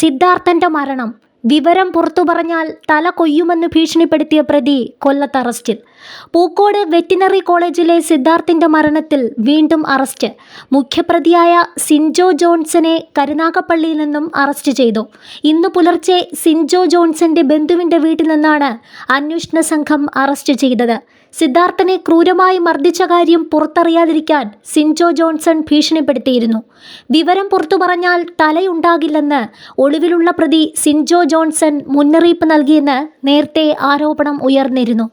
സിദ്ധാർത്ഥന്റെ മരണം. വിവരം പുറത്തു പറഞ്ഞാൽ തല കൊയ്യുമെന്ന് ഭീഷണിപ്പെടുത്തിയ പ്രതി കൊല്ലത്ത് അറസ്റ്റിൽ. പൂക്കോട് വെറ്റിനറി കോളേജിലെ സിദ്ധാർത്ഥിന്റെ മരണത്തിൽ വീണ്ടും അറസ്റ്റ്. മുഖ്യപ്രതിയായ സിൻജോ ജോൺസനെ കരുനാഗപ്പള്ളിയിൽ നിന്നും അറസ്റ്റ് ചെയ്തു. ഇന്ന് പുലർച്ചെ സിൻജോ ജോൺസന്റെ ബന്ധുവിന്റെ വീട്ടിൽ നിന്നാണ് അന്വേഷണ സംഘം അറസ്റ്റ് ചെയ്തത്. സിദ്ധാർത്ഥനെ ക്രൂരമായി മർദ്ദിച്ച കാര്യം പുറത്തറിയാതിരിക്കാൻ സിൻജോ ജോൺസൺ ഭീഷണിപ്പെടുത്തിയിരുന്നു. വിവരം പുറത്തു പറഞ്ഞാൽ തലയുണ്ടാകില്ലെന്ന് ഒളിവിലുള്ള പ്രതി സിൻജോ ജോൺസൺ മുന്നറിയിപ്പ് നൽകിയെന്ന് നേരത്തെ ആരോപണം ഉയർന്നിരുന്നു.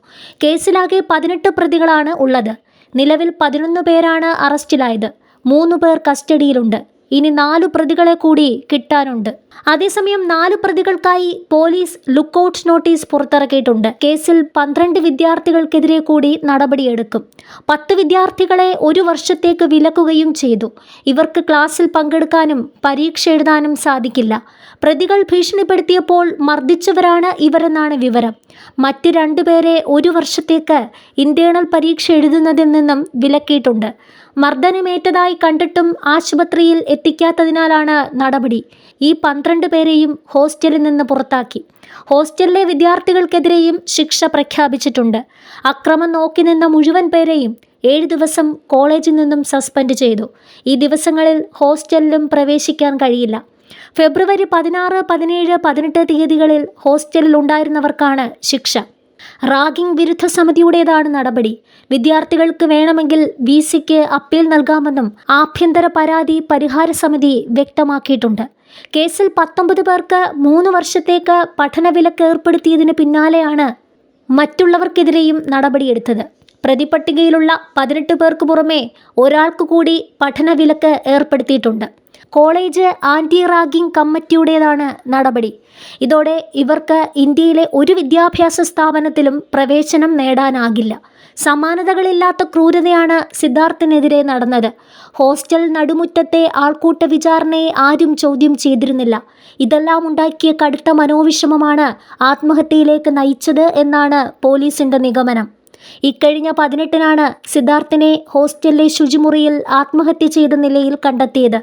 കേസിലാകെ പതിനെട്ട് പ്രതികളാണ് ഉള്ളത്. നിലവിൽ പതിനൊന്ന് പേരാണ് അറസ്റ്റിലായത്. മൂന്ന് പേർ കസ്റ്റഡിയിലുണ്ട്. ഇനി നാലു പ്രതികളെ കൂടി കിട്ടാനുണ്ട്. അതേസമയം നാലു പ്രതികൾക്കായി പോലീസ് ലുക്കൌട്ട് നോട്ടീസ് പുറത്തിറക്കിയിട്ടുണ്ട്. കേസിൽ പന്ത്രണ്ട് വിദ്യാർത്ഥികൾക്കെതിരെ കൂടി നടപടിയെടുക്കും. പത്ത് വിദ്യാർത്ഥികളെ ഒരു വർഷത്തേക്ക് വിലക്കുകയും ചെയ്തു. ഇവർക്ക് ക്ലാസ്സിൽ പങ്കെടുക്കാനും പരീക്ഷ എഴുതാനും സാധിക്കില്ല. പ്രതികൾ ഭീഷണിപ്പെടുത്തിയപ്പോൾ മർദ്ദിച്ചവരാണ് ഇവരെന്നാണ് വിവരം. മറ്റ് രണ്ടുപേരെ ഒരു വർഷത്തേക്ക് ഇന്റേണൽ പരീക്ഷ എഴുതുന്നതിൽ നിന്നും വിലക്കിയിട്ടുണ്ട്. മർദ്ദനമേറ്റതായി കണ്ടിട്ടും ആശുപത്രിയിൽ എത്തിക്കാത്തതിനാലാണ് നടപടി. ഈ പന്ത്രണ്ട് പേരെയും ഹോസ്റ്റലിൽ നിന്ന് പുറത്താക്കി. ഹോസ്റ്റലിലെ വിദ്യാർത്ഥികൾക്കെതിരെയും ശിക്ഷ പ്രഖ്യാപിച്ചിട്ടുണ്ട്. അക്രമം നോക്കി നിന്ന മുഴുവൻ പേരെയും ഏഴ് ദിവസം കോളേജിൽ നിന്നും സസ്പെൻഡ് ചെയ്തു. ഈ ദിവസങ്ങളിൽ ഹോസ്റ്റലിലും പ്രവേശിക്കാൻ കഴിയില്ല. ഫെബ്രുവരി പതിനാറ് പതിനേഴ് പതിനെട്ട് തീയതികളിൽ ഹോസ്റ്റലിൽ ഉണ്ടായിരുന്നവർക്കാണ് ശിക്ഷ. റാഗിംഗ് വിരുദ്ധ സമിതിയുടേതാണ് നടപടി. വിദ്യാർത്ഥികൾക്ക് വേണമെങ്കിൽ വി സിക്ക് അപ്പീൽ നൽകാമെന്നും ആഭ്യന്തര പരാതി പരിഹാര സമിതി വ്യക്തമാക്കിയിട്ടുണ്ട്. കേസിൽ പത്തൊമ്പത് പേർക്ക് മൂന്ന് വർഷത്തേക്ക് പഠനവിലക്ക് ഏർപ്പെടുത്തിയതിന് പിന്നാലെയാണ് മറ്റുള്ളവർക്കെതിരെയും നടപടിയെടുത്തത്. പ്രതിപട്ടികയിലുള്ള പതിനെട്ട് പേർക്ക് പുറമെ ഒരാൾക്ക് കൂടി പഠനവിലക്ക് ഏർപ്പെടുത്തിയിട്ടുണ്ട്. കോളേജ് ആന്റി റാഗിംഗ് കമ്മിറ്റിയുടേതാണ് നടപടി. ഇതോടെ ഇവർക്ക് ഇന്ത്യയിലെ ഒരു വിദ്യാഭ്യാസ സ്ഥാപനത്തിലും പ്രവേശനം നേടാനാകില്ല. സമാനതകളില്ലാത്ത ക്രൂരതയാണ് സിദ്ധാർത്ഥിനെതിരെ നടന്നത്. ഹോസ്റ്റൽ നടുമുറ്റത്തെ ആൾക്കൂട്ട വിചാരണയെ ആരും ചോദ്യം ചെയ്തിരുന്നില്ല. ഇതെല്ലാം ഉണ്ടാക്കിയ കടുത്ത മനോവിഷമമാണ് ആത്മഹത്യയിലേക്ക് നയിച്ചത് എന്നാണ് പോലീസിന്റെ നിഗമനം. ഇക്കഴിഞ്ഞ പതിനെട്ടിനാണ് സിദ്ധാർത്ഥിനെ ഹോസ്റ്റലിലെ ശുചിമുറിയിൽ ആത്മഹത്യ ചെയ്ത നിലയിൽ കണ്ടെത്തിയത്.